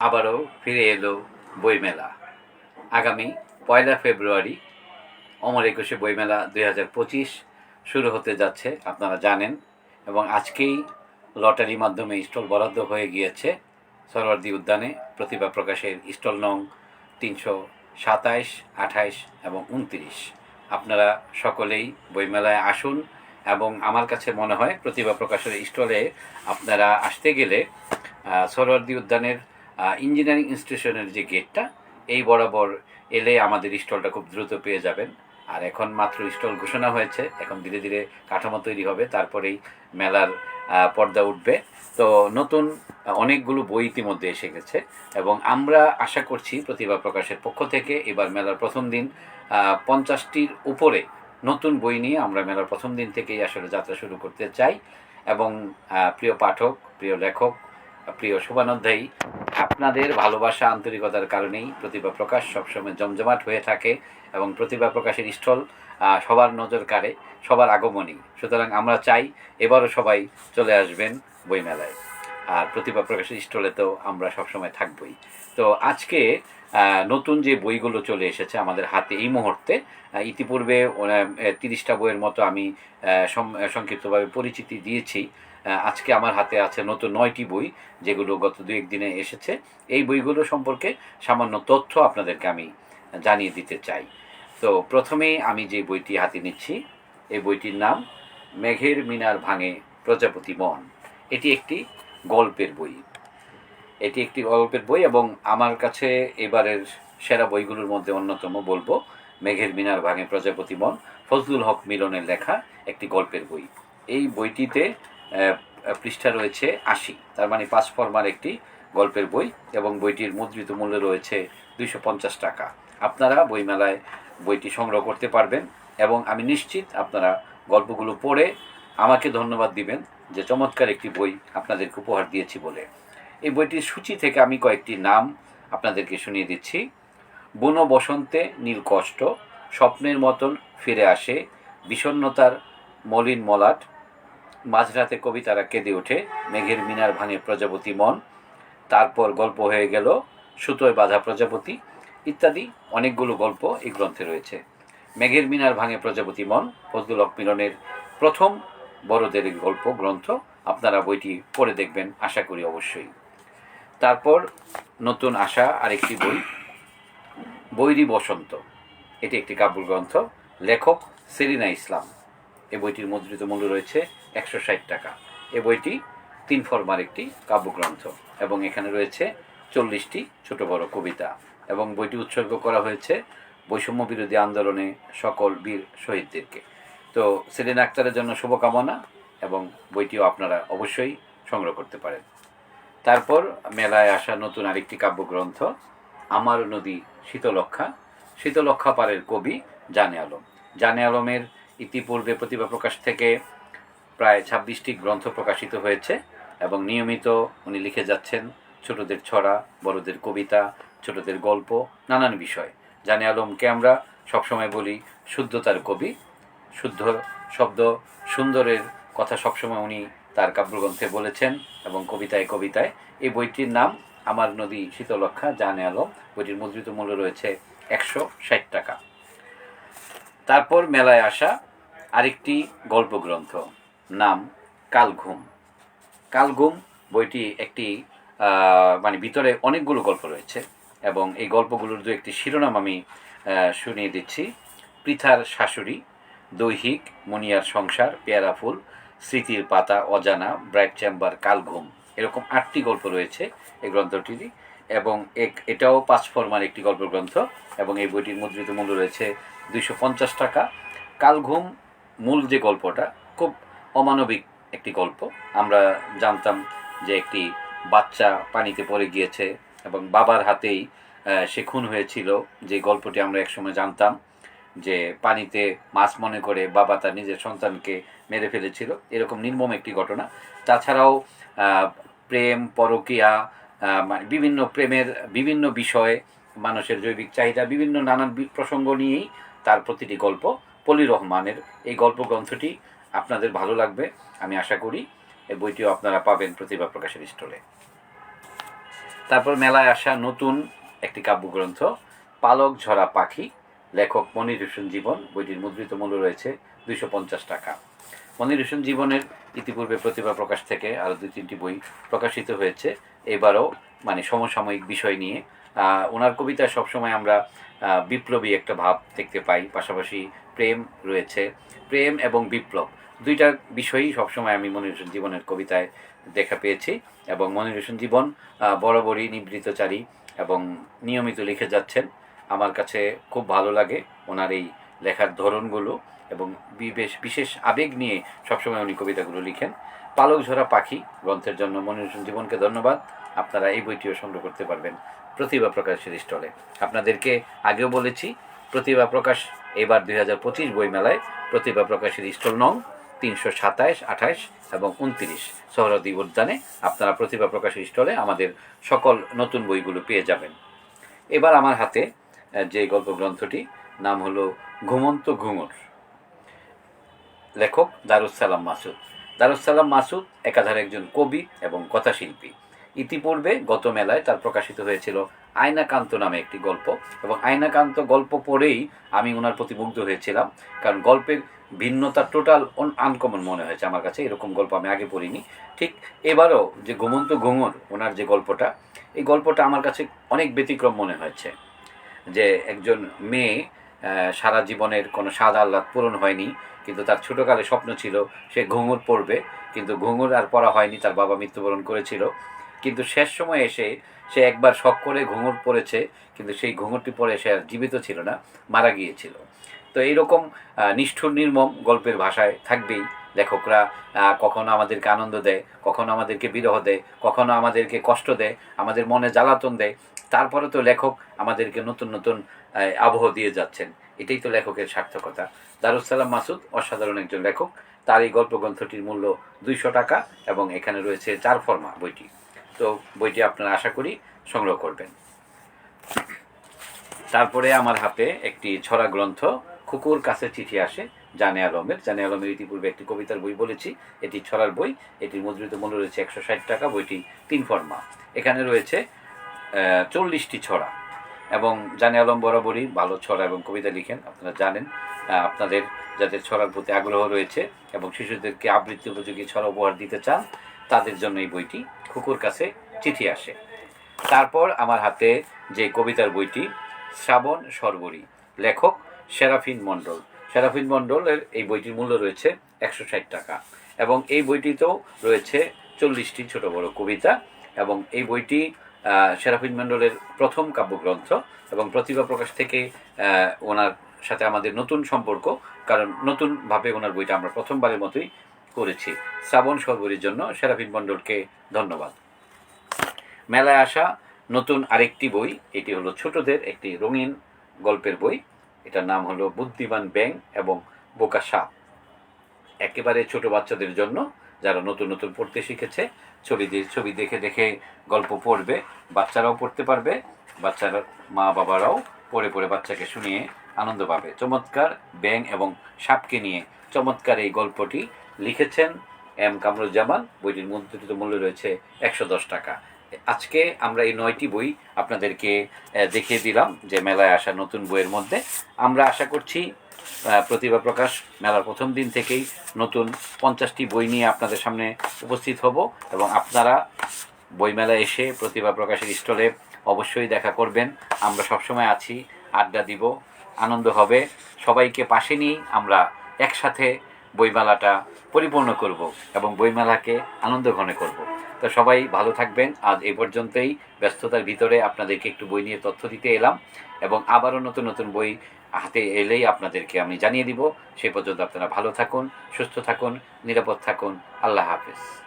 আবারও ফিরে এলো বইমেলা। আগামী পয়লা ফেব্রুয়ারি অমর একুশে বইমেলা দুই হাজার পঁচিশ শুরু হতে যাচ্ছে আপনারা জানেন এবং আজকেই লটারি মাধ্যমে স্টল বরাদ্দ হয়ে গিয়েছে। সরোয়ার্দী উদ্যানে প্রতিভা প্রকাশের স্টল নং তিনশো সাতাইশ আঠাইশ এবং উনত্রিশ। আপনারা সকলেই বইমেলায় আসুন এবং আমার কাছে মনে হয় প্রতিভা প্রকাশের স্টলে আপনারা আসতে গেলে আহ, উদ্যানের ইঞ্জিনিয়ারিং ইনস্টিটিউশনের যে গেটটা এই বরাবর এলে আমাদের স্টলটা খুব দ্রুত পেয়ে যাবেন। আর এখন মাত্র স্টল ঘোষণা হয়েছে, এখন ধীরে ধীরে কাঠামো তৈরি হবে, তারপরেই মেলার পর্দা উঠবে। তো নতুন অনেকগুলো বই ইতিমধ্যে এসে গেছে এবং আমরা আশা করছি প্রতিভা প্রকাশের পক্ষ থেকে এবার মেলার প্রথম দিন পঞ্চাশটির উপরে নতুন বই নিয়ে আমরা মেলার প্রথম দিন থেকেই আসলে যাত্রা শুরু করতে চাই। এবং প্রিয় পাঠক, প্রিয় লেখক প্রিয় শুভানুধ্যায়ী, আপনাদের ভালোবাসা আন্তরিকতার কারণেই প্রতিভা প্রকাশ সবসময় জমজমাট হয়ে থাকে এবং প্রতিভা প্রকাশের স্থল সবার নজর কাড়ে, সবার আগমনী। সুতরাং আমরা চাই এবারও সবাই চলে আসবেন বইমেলায়। আর প্রতিভা প্রকাশের স্টলে তো আমরা সবসময় থাকবই। তো আজকে নতুন যে বইগুলো চলে এসেছে আমাদের হাতে এই মুহূর্তে ইতিপূর্বে তিরিশটা বইয়ের মতো আমি সংক্ষিপ্তভাবে পরিচিতি দিয়েছি। আজকে আমার হাতে আছে নতুন নয়টি বই, যেগুলো গত দু একদিনে এসেছে। এই বইগুলো সম্পর্কে সামান্য তথ্য আপনাদেরকে আমি জানিয়ে দিতে চাই। তো প্রথমেই আমি যে বইটি হাতে নিচ্ছি, এই বইটির নাম মেঘের মিনার ভাঙে প্রজাপতি মন। এটি একটি গল্পের বই। এটি একটি গল্পের বই এবং আমার কাছে এবারের সেরা বইগুলোর মধ্যে অন্যতম বলব, মেঘের মিনার ভাঙে প্রজাপতি মন, ফজলুল হক মিলনের লেখা একটি গল্পের বই। এই বইটিতে পৃষ্ঠা রয়েছে আশি। তার মানে পাঁচ ফর্মার একটি গল্পের বই এবং বইটির মুদ্রিত মূল্য রয়েছে দুইশো পঞ্চাশ টাকা। আপনারা বইমেলায় বইটি সংগ্রহ করতে পারবেন এবং আমি নিশ্চিত আপনারা গল্পগুলো পড়ে আমাকে ধন্যবাদ দিবেন যে চমৎকার একটি বই আপনাদেরকে উপহার দিয়েছি বলে। এই বইটির সূচি থেকে আমি কয়েকটি নাম আপনাদেরকে শুনিয়ে দিচ্ছি। বুনো বসন্তে নীল কষ্ট, স্বপ্নের মতন ফিরে আসে, বিষণ্ণতার মলিন মলাট মাঝরাতে কবিতারা কেঁদে ওঠে, মেঘের মিনার ভাঙে প্রজাপতি মন। তারপর গল্প হয়ে গেল, সুতোয় বাঁধা প্রজাপতি, ইত্যাদি অনেকগুলো গল্প এই গ্রন্থে রয়েছে। মেঘের মিনার ভাঙে প্রজাপতি মন, ফজলুল হক মিলনের প্রথম বড়দের গল্প গ্রন্থ। আপনারা বইটি পড়ে দেখবেন, আশা করি অবশ্যই। তারপর নতুন আসা আরেকটি বই, বৈরী বসন্ত। এটি একটি কাব্যগ্রন্থ, লেখক সেরিনা ইসলাম। এই বইটির মুদ্রিত মূল্য রয়েছে একশো ষাট টাকা। এ বইটি তিন ফর্মার একটি কাব্যগ্রন্থ এবং এখানে রয়েছে চল্লিশটি ছোট বড় কবিতা এবং বইটি উৎসর্গ করা হয়েছে বৈষম্য বিরোধী আন্দোলনে সকল বীর শহীদদেরকে। তো সেলিনা আক্তারের জন্য শুভকামনা এবং বইটিও আপনারা অবশ্যই সংগ্রহ করতে পারেন। তারপর মেলায় আসা নতুন আরেকটি কাব্যগ্রন্থ আমার নদী শীতলক্ষা শীতলক্ষা পারের কবি জানে আলম। জানে আলমের ইতিপূর্বে প্রতিভা প্রকাশ থেকে প্রায় ছাব্বিশটি গ্রন্থ প্রকাশিত হয়েছে এবং নিয়মিত উনি লিখে যাচ্ছেন ছোটদের ছড়া, বড়দের কবিতা, ছোটদের গল্প, নানান বিষয়। জানে আলমকে আমরা সবসময় বলি শুদ্ধতার কবি। শুদ্ধ শব্দ সুন্দরের কথা সবসময় উনি তার কাব্যগ্রন্থে বলেছেন এবং কবিতায় কবিতায়। এই বইটির নাম আমার নদী শীতলক্ষা জানে আলম। বইটির মুদ্রিত মূল্য রয়েছে একশো ষাট টাকা। তারপর মেলায় আসা আরেকটি গল্পগ্রন্থ, নাম কালঘুম। কালঘুম বইটি একটি মানে ভিতরে অনেকগুলো গল্প রয়েছে এবং এই গল্পগুলোর দু একটি শিরোনাম আমি শুনিয়ে দিচ্ছি। পৃথার শাশুড়ি, দৈহিক মনিয়ার সংসার, পেয়ারা ফুল, স্মৃতির পাতা, অজানা, ব্রাইট চেম্বার, কালঘুম। এরকম আটটি গল্প রয়েছে এই গ্রন্থটির এবং এক- এটাও পাঁচ ফরমার একটি গল্প গ্রন্থ এবং এই বইটির মুদ্রিত মূল্য রয়েছে দুইশো পঞ্চাশ টাকা। কালঘুম মূল যে গল্পটা, খুব অমানবিক একটি গল্প। আমরা জানতাম যে একটি বাচ্চা পানিতে পড়ে গিয়েছে এবং বাবার হাতেই সে খুন হয়েছিল। যে গল্পটি আমরা একসময় জানতাম যে পানিতে মাছ মনে করে বাবা তার নিজের সন্তানকে মেরে ফেলেছিল। এরকম নির্মম একটি ঘটনা। তাছাড়াও প্রেম, পরকীয়া মানে বিভিন্ন প্রেমের বিভিন্ন বিষয়ে মানুষের জৈবিক চাহিদা, বিভিন্ন নানান প্রসঙ্গ নিয়েই তার প্রতিটি গল্প। পলি রহমানের এই গল্প গ্রন্থটি আপনাদের ভালো লাগবে, আমি আশা করি। এই বইটিও আপনারা পাবেন প্রতিভা প্রকাশের স্টলে। তারপর মেলায় আসা নতুন একটি কাব্যগ্রন্থ, পালক ঝরা পাখি, লেখক মনির হোসেন জীবন, বইটির মুদ্রিত মূল্য রয়েছে দুইশো পঞ্চাশ টাকা। মনির হোসেন জীবনের ইতিপূর্বে প্রতিভা প্রকাশ থেকে আরও দুই তিনটি বই প্রকাশিত হয়েছে। এবারও মানে সমসাময়িক বিষয় নিয়ে। ওনার কবিতায় সবসময় আমরা বিপ্লবী একটা ভাব দেখতে পাই, পাশাপাশি প্রেম রয়েছে। প্রেম এবং বিপ্লব দুইটা বিষয়ই সবসময় আমি মনির হোসেন জীবনের কবিতায় দেখা পেয়েছি এবং মনির হোসেন জীবন বরাবরই নিবৃতচারী এবং নিয়মিত লিখে যাচ্ছেন। আমার কাছে খুব ভালো লাগে ওনার এই লেখার ধরনগুলো এবং বিবেশ, বিশেষ আবেগ নিয়ে সবসময় উনি কবিতাগুলো লিখেন। পালক ঝরা পাখি, গ্রন্থের জন্য মনির হোসেন জীবনকে ধন্যবাদ। আপনারা এই বইটিও সংগ্রহ করতে পারবেন। প্রতিভা প্রকাশের স্টলে। আপনাদেরকে আগেও বলেছি, প্রতিভা প্রকাশ এবার দুই হাজার পঁচিশ বইমেলায় প্রতিভা প্রকাশের স্টল নং তিনশো সাতাইশ, আঠাইশ এবং উনত্রিশ সহরদী উদ্যানে আপনারা প্রতিভা প্রকাশের স্টলে আমাদের সকল নতুন বইগুলো পেয়ে যাবেন। এবার আমার হাতে যে গল্প গ্রন্থটি নাম হলো ঘুমন্ত ঘুঙুর। লেখক দারুসালাম মাসুদ। দারুসালাম মাসুদ একাধারে একজন কবি এবং কথাশিল্পী। ইতিপূর্বে গত মেলায় তার প্রকাশিত হয়েছিল আয়নাকান্ত নামে একটি গল্প এবং আয়নাকান্ত গল্প পড়েই আমি ওনার প্রতি মুগ্ধ হয়েছিলাম। কারণ গল্পের ভিন্নতা টোটাল আনকমন মনে হয়েছে আমার কাছে। এরকম গল্প আমি আগে পড়িনি। ঠিক এবারও যে ঘুমন্ত ঘুঙুর ওনার যে গল্পটা, এই গল্পটা আমার কাছে অনেক ব্যতিক্রম মনে হয়েছে। যে একজন মেয়ে সারা জীবনের কোনো স্বাদ আহ্লাদ পূরণ হয়নি, কিন্তু তার ছোটোকালে স্বপ্ন ছিল সে ঘুঙুর পড়বে। কিন্তু ঘুঙুর আর পড়া হয়নি, তার বাবা মৃত্যুবরণ করেছিল। কিন্তু শেষ সময় এসে সে একবার শখ করে ঘুঙুর পড়েছে, কিন্তু সেই ঘুঙুরটি পরে সে আর জীবিত ছিল না, মারা গিয়েছিল। তো এইরকম নিষ্ঠুর, নির্মম গল্পের ভাষায় থাকবেই লেখকরা কখনো আমাদেরকে আনন্দ দেয়, কখনো আমাদেরকে বিরহ দেয়, কখনো আমাদেরকে কষ্ট দেয়, আমাদের মনে জ্বালাতন দেয়। তারপরে তো লেখক আমাদেরকে নতুন নতুন আবহ দিয়ে যাচ্ছেন। এটাই তো লেখকের সার্থকতা। দারুসালাম মাসুদ, অসাধারণ একজন লেখক। তার এই গল্প গ্রন্থটির মূল্য দুইশো টাকা এবং এখানে রয়েছে চার ফর্মা বইটি। তো বইটি আপনারা আশা করি সংগ্রহ করবেন। তারপরে আমার হাতে একটি ছড়া গ্রন্থ, খুকুর কাছে চিঠি আসে, জানে আলমের। জানে আলমের ইতিপূর্বে একটি কবিতার বই বলেছি। এটি ছড়ার বই, এটির মুদ্রিত মূল্য রয়েছে একশো ষাট টাকা, বইটি তিন ফর্মা। এখানে রয়েছে চল্লিশটি ছড়া। এবং জানে আলম বরাবরই ভালো ছড়া এবং কবিতা লিখেন, আপনারা জানেন। আপনাদের যাদের ছড়ার প্রতি আগ্রহ রয়েছে এবং শিশুদেরকে আবৃত্তি উপযোগী ছড়া উপহার দিতে চান, তাদের জন্য এই বইটি খুকুর কাছে চিঠি আসে। তারপর আমার হাতে যে কবিতার বইটি, শ্রাবণ সর্বরী, লেখক সেরাফিন মণ্ডল। সেরাফিন মণ্ডলের এই বইটির মূল্য রয়েছে একশো ষাট টাকা এবং এই বইটিতেও রয়েছে চল্লিশটি ছোট বড় কবিতা এবং এই বইটি সেরাফিন মণ্ডলের প্রথম কাব্যগ্রন্থ এবং প্রতিভা প্রকাশ থেকে ওনার সাথে আমাদের নতুন সম্পর্ক, কারণ নতুনভাবে ওনার বইটা আমরা প্রথমবারের মতোই করেছি। শ্রাবণ সর্বরীর জন্য সেরাফিন মণ্ডলকে ধন্যবাদ। মেলায় আসা নতুন আরেকটি বই, এটি হলো ছোটদের একটি রঙিন গল্পের বই। এটার নাম হলো বুদ্ধিমান ব্যাং এবং বোকা সাপ। একেবারে ছোট বাচ্চাদের জন্য যারা নতুন নতুন পড়তে শিখেছে, ছবি দিয়ে, ছবি দেখে দেখে গল্প পড়বে, বাচ্চারাও পড়তে পারবে, বাচ্চারা মা বাবারাও পড়ে পড়ে বাচ্চাকে শুনিয়ে আনন্দ পাবে। চমৎকার ব্যাং এবং সাপকে নিয়ে চমৎকার এই গল্পটি লিখেছেন এম কামরুজ্জামান। বইটির মুদ্রিত মূল্য রয়েছে একশো দশ টাকা। আজকে আমরা এই নয়টি বই আপনাদেরকে দেখিয়ে দিলাম যে মেলায় আসা নতুন বইয়ের মধ্যে। আমরা আশা করছি প্রতিভা প্রকাশ মেলার প্রথম দিন থেকেই নতুন পঞ্চাশটি বই নিয়ে আপনাদের সামনে উপস্থিত হব এবং আপনারা বইমেলায় এসে প্রতিভা প্রকাশের স্টলে অবশ্যই দেখা করবেন। আমরা সবসময় আছি, আড্ডা দিব, আনন্দ হবে। সবাইকে পাশে নিয়েই আমরা একসাথে বইমেলাটা পরিপূর্ণ করব এবং বইমেলাকে আনন্দ ঘনে করব। তো সবাই ভালো থাকবেন। আজ এ পর্যন্তই। ব্যস্ততার ভিতরে আপনাদেরকে একটু বই নিয়ে তথ্য দিতে এলাম এবং আবারও নতুন নতুন বই হাতে এলেই আপনাদেরকে আমি জানিয়ে দিব। সে পর্যন্ত আপনারা ভালো থাকুন, সুস্থ থাকুন, নিরাপদ থাকুন। আল্লাহ হাফেজ।